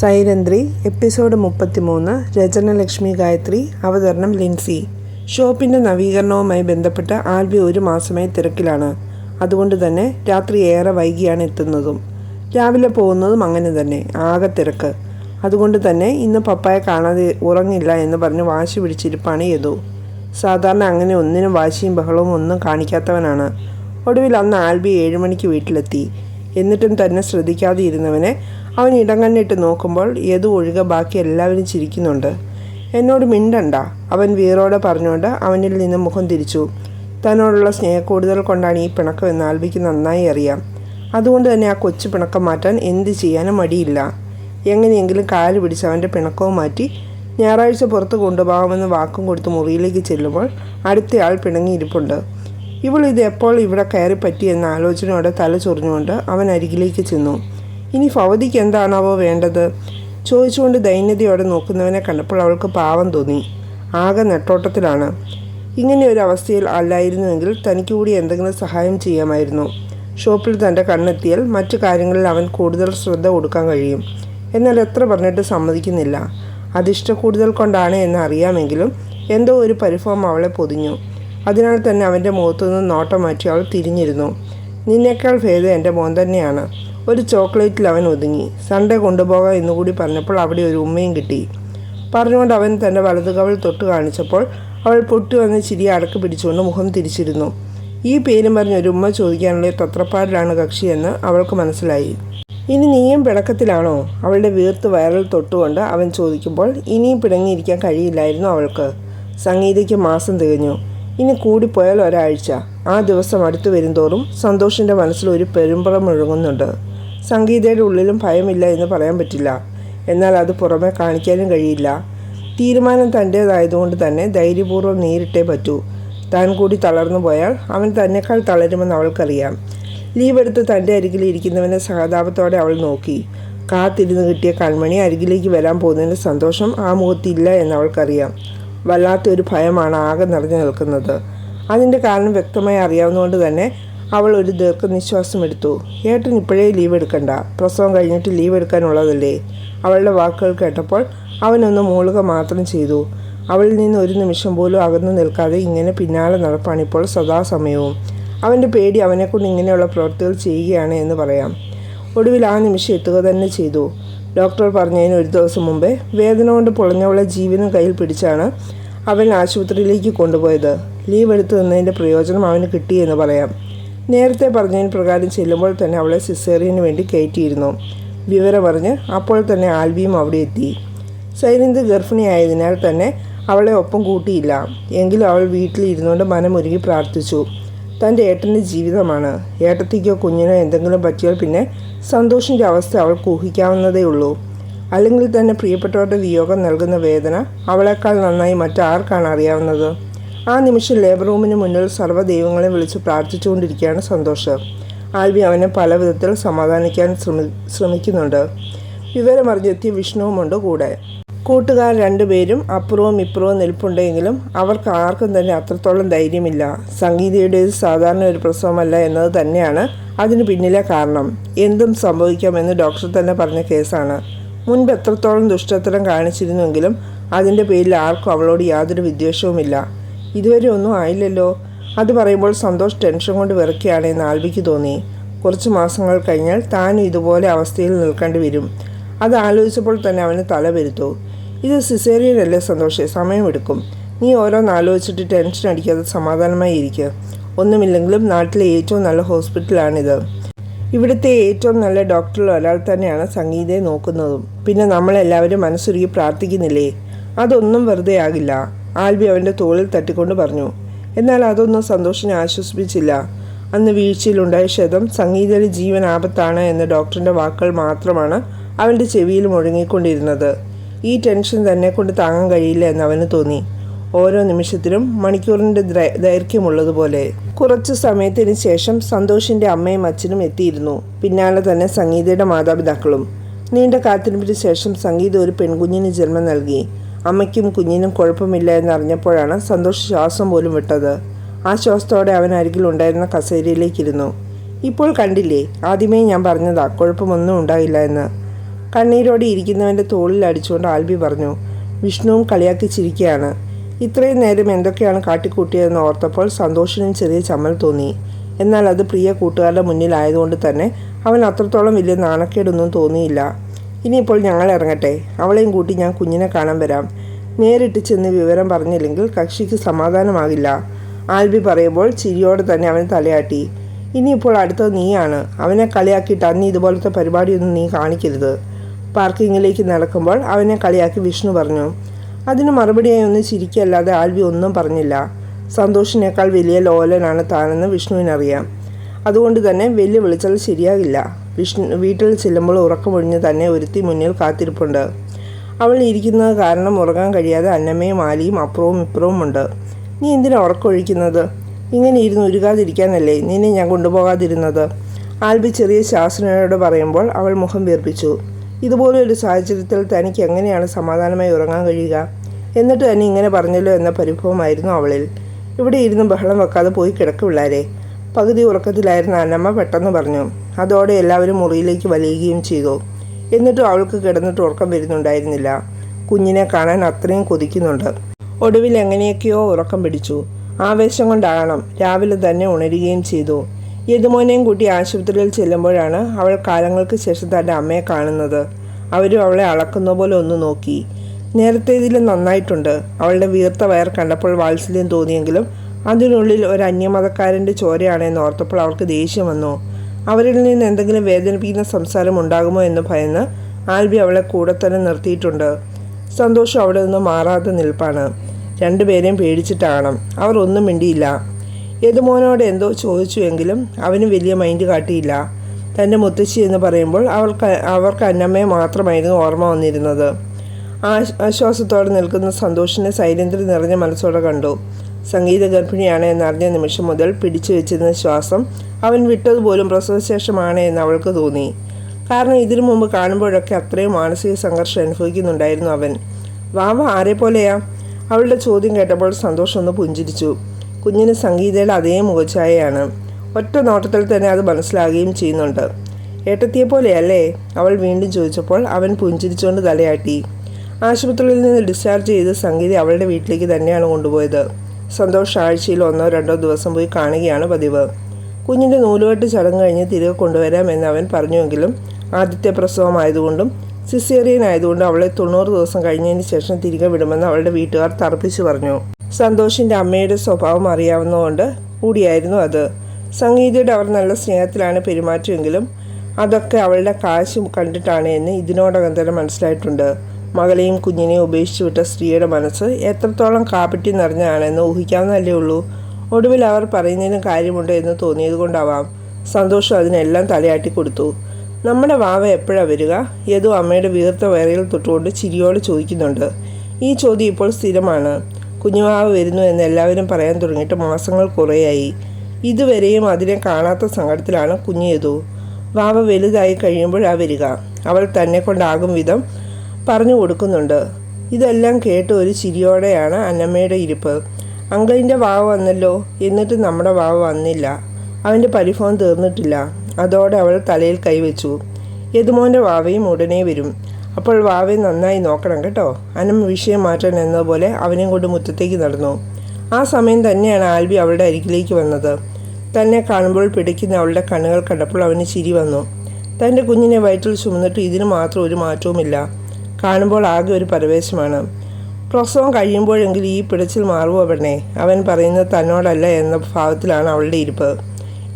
Sairandhri episode മുപ്പത്തിമൂന്ന് രചന ലക്ഷ്മി ഗായത്രി അവതരണം ലിൻസി. ഷോപ്പിന്റെ നവീകരണവുമായി ബന്ധപ്പെട്ട് ആൽബി ഒരു മാസമായി തിരക്കിലാണ്. അതുകൊണ്ട് തന്നെ രാത്രി ഏറെ വൈകിയാണ് എത്തുന്നതും. രാവിലെ പോകുന്നതും അങ്ങനെ തന്നെ ആകെ തിരക്ക്. അതുകൊണ്ട് തന്നെ ഇന്ന് പപ്പായ കാണാതെ ഉറങ്ങില്ല എന്ന് പറഞ്ഞ് വാശി പിടിച്ചിരിപ്പാണ് യദു. സാധാരണ അങ്ങനെ ഒന്നിനും വാശിയും ബഹളവും ഒന്നും കാണിക്കാത്തവനാണ്. ഒടുവിൽ അന്ന് ആൽബി ഏഴുമണിക്ക് വീട്ടിലെത്തി. എന്നിട്ടും തന്നെ ശ്രദ്ധിക്കാതെ ഇരുന്നവനെ അവൻ ഇടങ്ങണ്ണിട്ട് നോക്കുമ്പോൾ ഏതു ഒഴികെ ബാക്കി എല്ലാവരും ചിരിക്കുന്നുണ്ട്. എന്നോട് മിണ്ടണ്ട. അവൻ വീറോടെ പറഞ്ഞുകൊണ്ട് അവനിൽ നിന്ന് മുഖം തിരിച്ചു. തന്നോടുള്ള സ്നേഹക്കൂടുതൽ കൊണ്ടാണ് ഈ പിണക്കം എന്ന് ആൽബിക്ക് നന്നായി അറിയാം. അതുകൊണ്ട് തന്നെ ആ കൊച്ചു പിണക്കം മാറ്റാൻ എന്ത് ചെയ്യാനും മടിയില്ല. എങ്ങനെയെങ്കിലും കാൽ പിടിച്ച് അവന്റെ പിണക്കവും മാറ്റി ഞായറാഴ്ച പുറത്ത് കൊണ്ടുപോകാമെന്ന് വാക്കും കൊടുത്ത് മുറിയിലേക്ക് ചെല്ലുമ്പോൾ അടുത്തയാൾ പിണങ്ങിയിരിപ്പുണ്ട്. ഇവൾ ഇത് എപ്പോൾ ഇവിടെ കയറി പറ്റി എന്ന ആലോചനയോടെ തല ചൊറിഞ്ഞുകൊണ്ട് അവൻ അരികിലേക്ക് ചെന്നു. ഇനി ഭവതിക്ക് എന്താണാവോ വേണ്ടത്? ചോദിച്ചുകൊണ്ട് ദൈന്യതയോടെ നോക്കുന്നവനെ കണ്ടപ്പോൾ അവൾക്ക് പാവം തോന്നി. ആകെ നെട്ടോട്ടത്തിലാണ്. ഇങ്ങനെ ഒരു അവസ്ഥയിൽ അല്ലായിരുന്നുവെങ്കിൽ തനിക്ക് കൂടി എന്തെങ്കിലും സഹായം ചെയ്യാമായിരുന്നു. ഷോപ്പിൽ തന്റെ കണ്ണെത്തിയാൽ മറ്റു കാര്യങ്ങളിൽ അവൻ കൂടുതൽ ശ്രദ്ധ കൊടുക്കാൻ കഴിയും. എന്നാൽ എത്ര പറഞ്ഞിട്ട് സമ്മതിക്കുന്നില്ല. അതിഷ്ട കൂടുതൽ കൊണ്ടാണ് എന്ന് അറിയാമെങ്കിലും എന്തോ ഒരു പരിഭവം അവളെ പൊതിഞ്ഞു. അതിനാൽ തന്നെ അവന്റെ മുഖത്തുനിന്ന് നോട്ടം മാറ്റി അവൾ തിരിഞ്ഞിരുന്നു. നിന്നേക്കാൾ ഭേദം എന്റെ മോൻ തന്നെയാണ്. ഒരു ചോക്ലേറ്റിൽ അവൻ ഒതുങ്ങി. സൺഡേ കൊണ്ടുപോകാം എന്നുകൂടി പറഞ്ഞപ്പോൾ അവിടെ ഒരു ഉമ്മയും കിട്ടി. പറഞ്ഞുകൊണ്ട് അവൻ തന്റെ വലതുകവൾ തൊട്ട് കാണിച്ചപ്പോൾ അവൾ പൊട്ടി വന്ന് ചിരി അടക്ക് പിടിച്ചുകൊണ്ട് മുഖം തിരിച്ചിരുന്നു. ഈ പേരും പറഞ്ഞ് ഒരു ഉമ്മ ചോദിക്കാനുള്ള തത്രപ്പാടിലാണ് കക്ഷിയെന്ന് അവൾക്ക് മനസ്സിലായി. ഇനി നീയും പിടക്കത്തിലാണോ അവളുടെ വീർത്ത് വയറിൽ തൊട്ടുകൊണ്ട് അവൻ ചോദിക്കുമ്പോൾ ഇനിയും പിടങ്ങിയിരിക്കാൻ കഴിയില്ലായിരുന്നു അവൾക്ക്. സംഗീതയ്ക്ക് മാസം തികഞ്ഞു. ഇനി കൂടിപ്പോയാൽ ഒരാഴ്ച. ആ ദിവസം അടുത്തു വരുംതോറും സന്തോഷിന്റെ മനസ്സിൽ ഒരു പെരുമ്പറം മുഴങ്ങുന്നുണ്ട്. സംഗീതയുടെ ഉള്ളിലും ഭയമില്ല എന്ന് പറയാൻ പറ്റില്ല. എന്നാൽ അത് പുറമെ കാണിക്കാനും കഴിയില്ല. തീരുമാനം തന്റേതായതുകൊണ്ട് തന്നെ ധൈര്യപൂർവം നേരിട്ടേ പറ്റൂ. താൻ കൂടി തളർന്നു പോയാൽ അവൻ തന്നെക്കാൾ തളരുമെന്ന് അവൾക്കറിയാം. ലീവ് എടുത്ത് തന്റെ അരികിൽ ഇരിക്കുന്നവനെ സഹതാപത്തോടെ അവൾ നോക്കി. കാത്തിരുന്ന് കിട്ടിയ കൺമണി അരികിലേക്ക് വരാൻ പോകുന്നതിന്റെ സന്തോഷം ആ മുഖത്തില്ല എന്ന് അവൾക്കറിയാം. വല്ലാത്തൊരു ഭയമാണ് ആകെ നിറഞ്ഞു നിൽക്കുന്നത്. അതിന്റെ കാരണം വ്യക്തമായി അറിയാവുന്നതുകൊണ്ട് തന്നെ അവൾ ഒരു ദീർഘനിശ്വാസം എടുത്തു. ഏട്ടൻ ഇപ്പോഴേ ലീവ് എടുക്കണ്ട. പ്രസവം കഴിഞ്ഞിട്ട് ലീവ് എടുക്കാനുള്ളതല്ലേ? അവളുടെ വാക്കുകൾ കേട്ടപ്പോൾ അവനൊന്ന് മൂളുക മാത്രം ചെയ്തു. അവളിൽ നിന്ന് ഒരു നിമിഷം പോലും അകന്നു നിൽക്കാതെ ഇങ്ങനെ പിന്നാലെ നടപ്പാണിപ്പോൾ സദാസമയവും. അവന്റെ പേടി അവനെക്കൊണ്ട് ഇങ്ങനെയുള്ള പ്രവൃത്തികൾ ചെയ്യുകയാണ് എന്ന് പറയാം. ഒടുവിൽ ആ നിമിഷം എത്തുക തന്നെ ചെയ്തു. ഡോക്ടർ പറഞ്ഞതിന് ഒരു ദിവസം മുമ്പേ വേദന കൊണ്ട് പൊളഞ്ഞവളെ ജീവനും കയ്യിൽ പിടിച്ചാണ് അവൻ ആശുപത്രിയിലേക്ക് കൊണ്ടുപോയത്. ലീവ് എടുത്തു നിന്നതിന്റെ പ്രയോജനം അവന് കിട്ടിയെന്ന് പറയാം. നേരത്തെ പറഞ്ഞതിന് പ്രകാരം ചെല്ലുമ്പോൾ തന്നെ അവളെ സിസേറിയന് വേണ്ടി കയറ്റിയിരുന്നു. വിവരമറിഞ്ഞ് അപ്പോൾ തന്നെ ആൽവിയും അവിടെ എത്തി. സൈലന്ത് ഗർഭിണിയായതിനാൽ തന്നെ അവളെ ഒപ്പം കൂട്ടിയില്ല. എങ്കിലും അവൾ വീട്ടിലിരുന്നുകൊണ്ട് മനമൊരുങ്ങി പ്രാർത്ഥിച്ചു. തന്റെ ഏട്ടന്റെ ജീവിതമാണ്. ഏട്ടത്തിക്കോ കുഞ്ഞിനോ എന്തെങ്കിലും പറ്റിയാൽ പിന്നെ സന്തോഷിന്റെ അവസ്ഥ അവൾക്ക് ഊഹിക്കാവുന്നതേ ഉള്ളൂ. അല്ലെങ്കിൽ തന്നെ പ്രിയപ്പെട്ടവരുടെ വിയോഗം നൽകുന്ന വേദന അവളെക്കാൾ നന്നായി മറ്റാർക്കാണ് അറിയാവുന്നത്. ആ നിമിഷം ലേബർ റൂമിന് മുന്നിൽ സർവ ദൈവങ്ങളെ വിളിച്ച് പ്രാർത്ഥിച്ചുകൊണ്ടിരിക്കുകയാണ് സന്തോഷം. ആൽബി അവനെ പല വിധത്തിൽ സമാധാനിക്കാൻ ശ്രമി ശ്രമിക്കുന്നുണ്ട്. വിവരമറിഞ്ഞെത്തിയ വിഷ്ണുവുമുണ്ട് കൂടെ. കൂട്ടുകാർ രണ്ടുപേരും അപ്പുറവും ഇപ്പുറവും നിൽപ്പുണ്ടെങ്കിലും അവർക്ക് ആർക്കും തന്നെ അത്രത്തോളം ധൈര്യമില്ല. സംഗീതയുടേത് സാധാരണ ഒരു പ്രസവമല്ല എന്നത് തന്നെയാണ് അതിന് പിന്നിലെ കാരണം. എന്തും സംഭവിക്കാമെന്ന് ഡോക്ടർ തന്നെ പറഞ്ഞ കേസാണ്. മുൻപ് എത്രത്തോളം ദുഷ്ടത്തരം കാണിച്ചിരുന്നുവെങ്കിലും അതിന്റെ പേരിൽ ആർക്കും അവളോട് യാതൊരു വിദ്വേഷവുമില്ല. ഇതുവരെ ഒന്നും ആയില്ലല്ലോ. അത് പറയുമ്പോൾ സന്തോഷ് ടെൻഷൻ കൊണ്ട് വിറക്കുകയാണ് എന്ന് ആൽബിക്ക് തോന്നി. കുറച്ച് മാസങ്ങൾ കഴിഞ്ഞാൽ താനും ഇതുപോലെ അവസ്ഥയിൽ നിൽക്കേണ്ടി വരും. അത് ആലോചിച്ചപ്പോൾ തന്നെ അവന് തല വരുത്തു ഇത് സിസേറിയൻ അല്ലേ സന്തോഷേ? സമയമെടുക്കും. നീ ഓരോന്ന് ആലോചിച്ചിട്ട് ടെൻഷൻ അടിക്കാതെ സമാധാനമായി ഇരിക്കുക ഒന്നുമില്ലെങ്കിലും നാട്ടിലെ ഏറ്റവും നല്ല ഹോസ്പിറ്റലാണിത്. ഇവിടുത്തെ ഏറ്റവും നല്ല ഡോക്ടറിൽ ഒരാൾ തന്നെയാണ് സംഗീതയെ നോക്കുന്നതും. പിന്നെ നമ്മളെല്ലാവരും മനസ്സുരുകി പ്രാർത്ഥിക്കുന്നില്ലേ? അതൊന്നും വെറുതെ ആകില്ല. ആൽബി അവന്റെ തോളിൽ തട്ടിക്കൊണ്ട് പറഞ്ഞു. എന്നാൽ അതൊന്നും സന്തോഷിനെ ആശ്വസിപ്പിച്ചില്ല. അന്ന് വീഴ്ചയിലുണ്ടായ ക്ഷതം സംഗീതയുടെ ജീവൻ ആപത്താണ് എന്ന ഡോക്ടറിന്റെ വാക്കുകൾ മാത്രമാണ് അവന്റെ ചെവിയിൽ മുഴങ്ങിക്കൊണ്ടിരുന്നത്. ഈ ടെൻഷൻ തന്നെ കൊണ്ട് താങ്ങാൻ കഴിയില്ല എന്ന് അവന് തോന്നി. ഓരോ നിമിഷത്തിലും മണിക്കൂറിന്റെ ദൈർഘ്യമുള്ളതുപോലെ. കുറച്ച് സമയത്തിന് ശേഷം സന്തോഷിന്റെ അമ്മയും അച്ഛനും എത്തിയിരുന്നു. പിന്നാലെ തന്നെ സംഗീതയുടെ മാതാപിതാക്കളും. നീണ്ട കാത്തിരിപ്പിന് ശേഷം സംഗീത ഒരു പെൺകുഞ്ഞിന് ജന്മം നൽകി. അമ്മയ്ക്കും കുഞ്ഞിനും കുഴപ്പമില്ല എന്നറിഞ്ഞപ്പോഴാണ് സന്തോഷ് ശ്വാസം പോലും വിട്ടത്. ആ ശ്വാസത്തോടെ അവൻ അരികിൽ ഉണ്ടായിരുന്ന കസേരയിലേക്കിരുന്നു. ഇപ്പോൾ കണ്ടില്ലേ? ആദ്യമേ ഞാൻ പറഞ്ഞതാ കുഴപ്പമൊന്നും ഉണ്ടായില്ല എന്ന്. കണ്ണീരോടെ ഇരിക്കുന്നവന്റെ തോളിൽ അടിച്ചുകൊണ്ട് ആൽബി പറഞ്ഞു വിഷ്ണുവും കളിയാക്കി ചിരിക്കുകയാണ്. ഇത്രയും നേരം എന്തൊക്കെയാണ് കാട്ടിക്കൂട്ടിയതെന്ന് ഓർത്തപ്പോൾ സന്തോഷിനും ചെറിയ ചമ്മൽ തോന്നി. എന്നാൽ അത് പ്രിയ കൂട്ടുകാരുടെ മുന്നിലായതുകൊണ്ട് തന്നെ അവൻ അത്രത്തോളം വലിയ നാണക്കേടൊന്നും തോന്നിയില്ല. ഇനിയിപ്പോൾ ഞങ്ങൾ ഇറങ്ങട്ടെ. അവളെയും കൂട്ടി ഞാൻ കുഞ്ഞിനെ കാണാൻ വരാം. നേരിട്ട് ചെന്ന് വിവരം പറഞ്ഞില്ലെങ്കിൽ കക്ഷിക്ക് സമാധാനമാകില്ല. ആൽബി പറയുമ്പോൾ ചിരിയോടെ തന്നെ അവൻ തലയാട്ടി ഇനിയിപ്പോൾ അടുത്തത് നീയാണ്. അവനെ കളിയാക്കിയിട്ട് അന്ന് ഇതുപോലത്തെ പരിപാടിയൊന്നും നീ കാണിക്കരുത്. പാർക്കിങ്ങിലേക്ക് നടക്കുമ്പോൾ അവനെ കളിയാക്കി വിഷ്ണു പറഞ്ഞു അതിന് മറുപടിയായി ഒന്ന് ചിരിക്കല്ലാതെ ആൽവി ഒന്നും പറഞ്ഞില്ല. സന്തോഷിനേക്കാൾ വലിയ ലോലനാണ് താനെന്ന് വിഷ്ണുവിനറിയാം. അതുകൊണ്ട് തന്നെ വെല്ലുവിളിച്ചാൽ ശരിയാകില്ല. വിഷ്ണു വീട്ടിൽ ചെല്ലുമ്പോൾ ഉറക്കമൊഴിഞ്ഞ് തന്നെ ഒരുത്തി മുന്നിൽ കാത്തിരിപ്പുണ്ട്. അവൾ ഇരിക്കുന്നത് കാരണം ഉറങ്ങാൻ കഴിയാതെ അന്നമ്മയും ആലിയും അപ്പുറവും ഇപ്പുറവും ഉണ്ട്. നീ എന്തിനാ ഉറക്കമൊഴിക്കുന്നത് ഇങ്ങനെ ഇരുന്ന് ഉരുകാതിരിക്കാനല്ലേ? നിന്നെ ഞാൻ കൊണ്ടുപോകാതിരുന്നത്? ആൽബി ചെറിയ ശാസനയോട് പറയുമ്പോൾ അവൾ മുഖം വീർപ്പിച്ചു ഇതുപോലൊരു സാഹചര്യത്തിൽ തനിക്ക് എങ്ങനെയാണ് സമാധാനമായി ഉറങ്ങാൻ കഴിയുക? എന്നിട്ട് തന്നെ ഇങ്ങനെ പറഞ്ഞല്ലോ എന്ന പരിഭവമായിരുന്നു അവളിൽ. ഇവിടെ ഇരുന്ന് ബഹളം വെക്കാതെ പോയി കിടക്ക് പിള്ളാരെ. പകുതി ഉറക്കത്തിലായിരുന്ന അന്നമ്മ പെട്ടെന്ന് പറഞ്ഞു അതോടെ എല്ലാവരും മുറിയിലേക്ക് വലിയുകയും ചെയ്തു എന്നിട്ടും അവൾക്ക് കിടന്നിട്ട് ഉറക്കം വരുന്നുണ്ടായിരുന്നില്ല. കുഞ്ഞിനെ കാണാൻ അത്രയും കൊതിക്കുന്നുണ്ട്. ഒടുവിൽ എങ്ങനെയൊക്കെയോ ഉറക്കം പിടിച്ചു. ആവേശം കൊണ്ടാകണം. രാവിലെ തന്നെ ഉണരുകയും ചെയ്തു. യദുമോനെയും കൂട്ടി ആശുപത്രിയിൽ ചെല്ലുമ്പോഴാണ് അവൾ കാലങ്ങൾക്ക് ശേഷം തന്റെ അമ്മയെ കാണുന്നത്. അവരും അവളെ അളക്കുന്ന പോലെ ഒന്ന് നോക്കി. നേരത്തെ ഇതിൽ നന്നായിട്ടുണ്ട്. അവളുടെ വീർത്ത വയർ കണ്ടപ്പോൾ വാത്സല്യം തോന്നിയെങ്കിലും അതിനുള്ളിൽ ഒരു അന്യമതക്കാരന്റെ ചോരയാണെന്ന് ഓർത്തപ്പോൾ അവൾക്ക് ദേഷ്യം വന്നു. അവരിൽ നിന്ന് എന്തെങ്കിലും വേദനിപ്പിക്കുന്ന സംസാരം ഉണ്ടാകുമോ എന്ന് ഭയന്ന് ആൽബി അവളെ കൂടെ തന്നെ നിർത്തിയിട്ടുണ്ട്. സന്തോഷം അവിടെ നിന്ന് മാറാതെ നിൽപ്പാണ്. രണ്ടുപേരെയും പേടിച്ചിട്ടാകണം. അവർ ഒന്നും മിണ്ടിയില്ല. യദുമോനോട് എന്തോ ചോദിച്ചുവെങ്കിലും അവന് വലിയ മൈൻഡ് കാട്ടിയില്ല. തന്റെ മുത്തശ്ശി എന്ന് പറയുമ്പോൾ അവൾക്ക് അവർക്ക് അന്നമ്മയെ മാത്രമായിരുന്നു ഓർമ്മ വന്നിരുന്നത്. ആശ് ആശ്വാസത്തോടെ നിൽക്കുന്ന സന്തോഷിനെ സൈലന്ധ്യം നിറഞ്ഞ മനസ്സോടെ കണ്ടു. സംഗീത ഗർഭിണിയാണ് എന്നറിഞ്ഞ നിമിഷം മുതൽ പിടിച്ചു വെച്ചിരുന്ന ശ്വാസം അവൻ വിട്ടതുപോലും പ്രസവശേഷമാണ് എന്ന് അവൾക്ക് തോന്നി. കാരണം ഇതിനു മുമ്പ് കാണുമ്പോഴൊക്കെ അത്രയും മാനസിക സംഘർഷം അനുഭവിക്കുന്നുണ്ടായിരുന്നു അവൻ. വാവ ആരെ പോലെയാ അവളുടെ ചോദ്യം കേട്ടപ്പോൾ സന്തോഷം ഒന്ന് പുഞ്ചിരിച്ചു. കുഞ്ഞിന് സംഗീതയുടെ അതേ മുഖഛായയാണ്. ഒറ്റ നോട്ടത്തിൽ തന്നെ അത് മനസ്സിലാകുകയും ചെയ്യുന്നുണ്ട്. ഏട്ടത്തിയെ പോലെയല്ലേ അവൾ വീണ്ടും ചോദിച്ചപ്പോൾ അവൻ പുഞ്ചിരിച്ചുകൊണ്ട് തലയാട്ടി. ആശുപത്രിയിൽ നിന്ന് ഡിസ്ചാർജ് ചെയ്ത് സംഗീത അവളുടെ വീട്ടിലേക്ക് തന്നെയാണ് കൊണ്ടുപോയത്. സന്തോഷ് ആഴ്ചയിൽ ഒന്നോ രണ്ടോ ദിവസം പോയി കാണുകയാണ് പതിവ്. കുഞ്ഞിന്റെ നൂലുകെട്ട് ചടങ്ങ് കഴിഞ്ഞ് തിരികെ കൊണ്ടുവരാമെന്ന് അവൻ പറഞ്ഞുവെങ്കിലും ആദ്യത്തെ പ്രസവമായതുകൊണ്ടും സിസേറിയൻ ആയതുകൊണ്ടും അവളെ തൊണ്ണൂറ് ദിവസം കഴിഞ്ഞതിന് ശേഷം തിരികെ വിടുമെന്ന് അവളുടെ വീട്ടുകാർ തർപ്പിച്ചു പറഞ്ഞു. സന്തോഷിന്റെ അമ്മയുടെ സ്വഭാവം അറിയാവുന്നതുകൊണ്ട് കൂടിയായിരുന്നു അത്. സംഗീതയുടെ അവർ നല്ല സ്നേഹത്തിലാണ് പെരുമാറ്റമെങ്കിലും അതൊക്കെ അവളുടെ കാശ് കണ്ടിട്ടാണ് എന്ന് ഇതിനോടകം തന്നെ മനസ്സിലായിട്ടുണ്ട്. മകളെയും കുഞ്ഞിനെയും ഉപേക്ഷിച്ചു വിട്ട സ്ത്രീയുടെ മനസ്സ് എത്രത്തോളം കാപ്പറ്റി നിറഞ്ഞതാണെന്ന് ഊഹിക്കാവുന്നതല്ലേ ഉള്ളൂ. ഒടുവിൽ അവർ പറയുന്നതിനും കാര്യമുണ്ട് എന്ന് തോന്നിയത് കൊണ്ടാവാം സന്തോഷം അതിനെല്ലാം തലയാട്ടി കൊടുത്തു. നമ്മുടെ വാവ എപ്പോഴാണ് വരിക? ഏതോ അമ്മയുടെ വീർത്ത വയറിൽ തൊട്ടുകൊണ്ട് ചിരിയോടെ ചോദിക്കുന്നുണ്ട്. ഈ ചോദ്യം ഇപ്പോൾ സ്ഥിരമാണ്. കുഞ്ഞുവാവ വരുന്നു എന്ന് എല്ലാവരും പറയാൻ തുടങ്ങിയിട്ട് മാസങ്ങൾ കുറേയായി. ഇതുവരെയും അതിനെ കാണാത്ത സങ്കടത്തിലാണ് കുഞ്ഞു വാവ വലുതായി കഴിയുമ്പോഴാ വരിക. അവൾ തന്നെ കൊണ്ടാകും വിധം പറഞ്ഞു കൊടുക്കുന്നുണ്ട്. ഇതെല്ലാം കേട്ട് ഒരു ചിരിയോടെയാണ് അന്നമ്മയുടെ ഇരിപ്പ്. അങ്കിളിന്റെ വാവ വന്നല്ലോ. എന്നിട്ട് നമ്മുടെ വാവ വന്നില്ല. അവന്റെ പരിഭവം തീർന്നിട്ടില്ല. അതോടെ അവൾ തലയിൽ കൈവച്ചു. യദുമോന്റെ വാവയും ഉടനെ വരും. അപ്പോൾ വാവെ നന്നായി നോക്കണം കേട്ടോ. അനം വിഷയം മാറ്റാൻ എന്നതുപോലെ അവനെയും കൊണ്ട് മുറ്റത്തേക്ക് നടന്നു. ആ സമയം തന്നെയാണ് ആൽബി അവളുടെ അരികിലേക്ക് വന്നത്. തന്നെ കാണുമ്പോൾ പിടിക്കുന്ന അവളുടെ കണ്ണുകൾ കണ്ടപ്പോൾ അവന് ചിരി വന്നു. തന്റെ കുഞ്ഞിനെ വയറ്റിൽ ചുമന്നിട്ട് ഇതിന് മാത്രം ഒരു മാറ്റവുമില്ല. കാണുമ്പോൾ ആകെ ഒരു പരവേശമാണ്. പ്രസവം കഴിയുമ്പോഴെങ്കിലും ഈ പിടച്ചിൽ മാറുമോ പെണ്ണേ? അവൻ പറയുന്നത് തന്നോടല്ല എന്ന ഭാവത്തിലാണ് അവളുടെ ഇരിപ്പ്.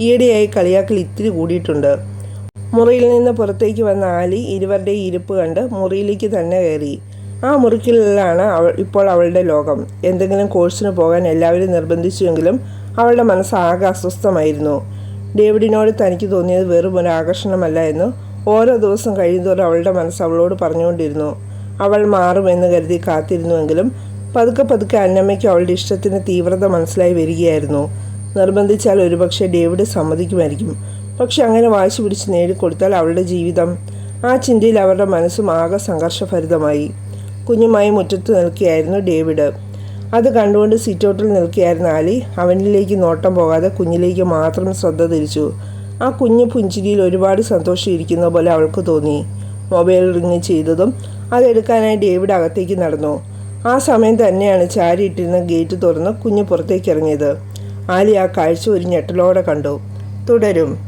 ഈയിടെയായി കളിയാക്കൽ ഇത്തിരി കൂടിയിട്ടുണ്ട്. മുറിയിൽ നിന്ന് പുറത്തേക്ക് വന്ന ആലി ഇരുവരുടെയും ഇരിപ്പ് കണ്ട് മുറിയിലേക്ക് തന്നെ കയറി. ആ മുറിക്കുള്ളിലാണ് അവൾ ഇപ്പോൾ അവളുടെ ലോകം. എന്തെങ്കിലും കോഴ്സിന് പോകാൻ എല്ലാവരും നിർബന്ധിച്ചുവെങ്കിലും അവളുടെ മനസ്സ് ആകെ അസ്വസ്ഥമായിരുന്നു. ഡേവിഡിനോട് തനിക്ക് തോന്നിയത് വെറും ഒരു ആകർഷണമല്ല എന്ന് ഓരോ ദിവസം കഴിയുന്തോറും അവളുടെ മനസ്സ് അവളോട് പറഞ്ഞുകൊണ്ടിരുന്നു. അവൾ മാറുമെന്ന് കരുതി കാത്തിരുന്നുവെങ്കിലും പതുക്കെ പതുക്കെ അന്നമ്മയ്ക്ക് അവളുടെ ഇഷ്ടത്തിന് തീവ്രത മനസ്സിലായി വരികയായിരുന്നു. നിർബന്ധിച്ചാൽ ഒരുപക്ഷെ ഡേവിഡ് സമ്മതിക്കുമായിരിക്കും. പക്ഷെ അങ്ങനെ വാശി പിടിച്ച് നേടിക്കൊടുത്താൽ അവളുടെ ജീവിതം ആ ചിന്തയിൽ അവരുടെ മനസ്സും ആകെ സംഘർഷഭരിതമായി. കുഞ്ഞുമായി മുറ്റത്ത് നിൽക്കുകയായിരുന്നു ഡേവിഡ്. അത് കണ്ടുകൊണ്ട് സിറ്റൗട്ടിൽ നിൽക്കുകയായിരുന്ന ആലി അവനിലേക്ക് നോട്ടം പോകാതെ കുഞ്ഞിലേക്ക് മാത്രം ശ്രദ്ധ തിരിച്ചു. ആ കുഞ്ഞു പുഞ്ചിരിയിൽ ഒരുപാട് സന്തോഷം ഇരിക്കുന്ന പോലെ അവൾക്ക് തോന്നി. മൊബൈൽ റിങ് ചെയ്തതും അതെടുക്കാനായി ഡേവിഡ് അകത്തേക്ക് നടന്നു. ആ സമയം തന്നെയാണ് ചാരി ഇട്ടിരുന്ന ഗേറ്റ് തുറന്ന് കുഞ്ഞ് പുറത്തേക്ക് ഇറങ്ങിയത്. ആലി ആ കാഴ്ച ഒരു ഞെട്ടലോടെ കണ്ടു. തുടരും.